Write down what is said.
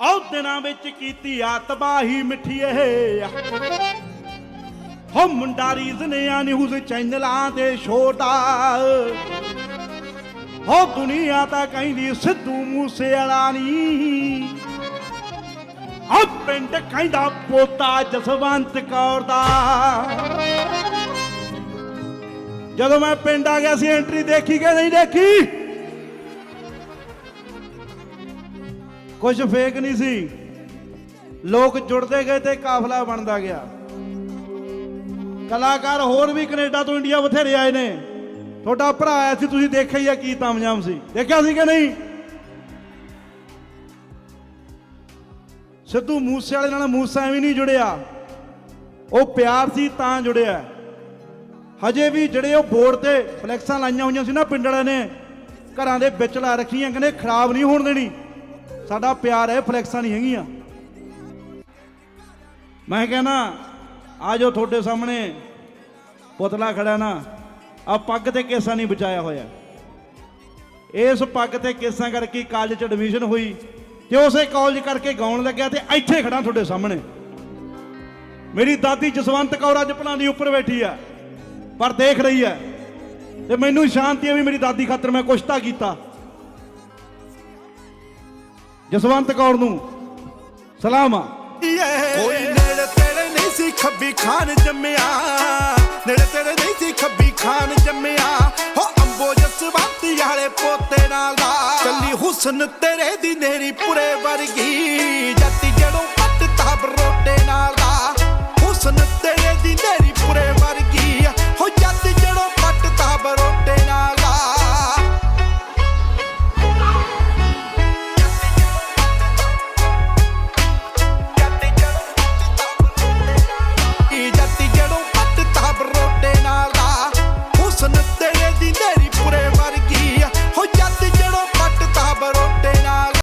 ਉਹ ਦਿਨਾਂ ਵਿੱਚ ਕੀਤੀ ਆ ਤਬਾਹੀ ਮਿੱਠੀਏ ਹੋ ਮੁੰਡਾ ਰੀਜ਼ਨਿਆ ਨਿਊਜ਼ ਚੈਨਲਾਂ ਤੇ ਛੋਟਾ ਹੋ ਦੁਨੀਆ ਤਾਂ ਕਹਿੰਦੀ ਸਿੱਧੂ ਮੂਸੇ ਵਾਲਾ ਨਹੀਂ ਆ ਪਿੰਡ ਕਹਿੰਦਾ ਪੋਤਾ ਜਸਵੰਤ ਕੌਰ ਦਾ। ਜਦੋਂ ਮੈਂ ਪਿੰਡ ਆ ਗਿਆ ਸੀ ਐਂਟਰੀ ਦੇਖੀ ਕਿ ਨਹੀਂ ਦੇਖੀ? ਕੁਝ ਫੇਕ ਨਹੀਂ ਸੀ। ਲੋਕ ਜੁੜਦੇ ਗਏ ਤੇ ਕਾਫਲਾ ਬਣਦਾ ਗਿਆ। ਕਲਾਕਾਰ ਹੋਰ ਵੀ ਕੈਨੇਡਾ ਤੋਂ ਇੰਡੀਆ ਬਥੇਰੇ ਆਏ ਨੇ। ਤੁਹਾਡਾ ਭਰਾ ਆਇਆ ਸੀ, ਤੁਸੀਂ ਦੇਖਿਆ ਹੀ ਆ ਕੀ ਤਾਮਜਾਮ ਸੀ। ਦੇਖਿਆ ਸੀ ਕਿ ਨਹੀਂ? ਸਿੱਧੂ ਮੂਸੇ ਵਾਲੇ ਨਾਲ ਮੂਸਾ ਐਵੇਂ ਨਹੀਂ ਜੁੜਿਆ। ਉਹ ਪਿਆਰ ਸੀ ਤਾਂ ਜੁੜਿਆ। ਹਜੇ ਵੀ ਜਿਹੜੇ ਉਹ ਬੋਰਡ ਤੇ ਫਲੈਕਸਾਂ ਲਾਈਆਂ ਹੋਈਆਂ ਸੀ ਨਾ ਪਿੰਡ ਵਾਲਿਆਂ ਨੇ, ਘਰਾਂ ਦੇ ਵਿੱਚ ਲਾ ਰੱਖੀਆਂ, ਕਹਿੰਦੇ ਖਰਾਬ ਨਹੀਂ ਹੋਣ ਦੇਣੀ। ਸਾਡਾ ਪਿਆਰ ਹੈ, ਫਲੈਕਸਾਂ ਨਹੀਂ ਹੈਗੀਆਂ। ਮੈਂ ਕਹਿੰਦਾ ਆ ਜੋ ਤੁਹਾਡੇ ਸਾਹਮਣੇ, ਪੁਤਲਾ ਖੜਾ ਨਾ ਆ ਪੱਗ ਤੇ ਕੇਸਾਂ ਨਹੀਂ ਬਚਾਇਆ ਹੋਇਆ। ਇਸ ਪੱਗ ਤੇ ਕੇਸਾਂ ਕਰਕੇ ਕਾਲਜ ਚ ਐਡਮਿਸ਼ਨ ਹੋਈ, ਤੇ ਉਸੇ ਕਾਲਜ ਕਰਕੇ ਗਾਉਣ ਲੱਗਿਆ ਤੇ ਇੱਥੇ ਖੜਾ ਤੁਹਾਡੇ ਸਾਹਮਣੇ। ਮੇਰੀ ਦਾਦੀ ਜਸਵੰਤ ਕੌਰ ਅੱਜ ਭਲਾਂ ਉੱਪਰ ਬੈਠੀ ਆ, ਪਰ ਦੇਖ ਰਹੀ ਹੈ ਤੇ ਮੈਨੂੰ ਸ਼ਾਂਤੀ ਹੈ ਵੀ ਮੇਰੀ ਦਾਦੀ ਖਾਤਰ ਮੈਂ ਕੁਛ ਤਾਂ ਕੀਤਾ। ਜਸਵੰਤ ਕੌਰ ਨੂੰ। ਸਲਾਮ ਆ। ਕੋਈ ਨੇੜੇ ਤੇਰੇ ਨਹੀਂ ਸੀ ਖੱਬੀ ਖਾਨ ਜੰਮਿਆ। ਨੇੜੇ ਤੇਰੇ ਨਹੀਂ ਸੀ ਖੱਬੀ ਖਾਨ ਜੰਮਿਆ। ਹੋ ਅੰਬੋ ਜਸਵੰਤੀ ਵਾਲੇ ਪੋਤੇ ਨਾਲ ਦਾ। ਕੱਲੀ ਹੁਸਨ ਤੇਰੇ ਦੀ ਨੇਰੀ ਪੁਰੇ ਵਰਗੀ। ਜੱਤੀ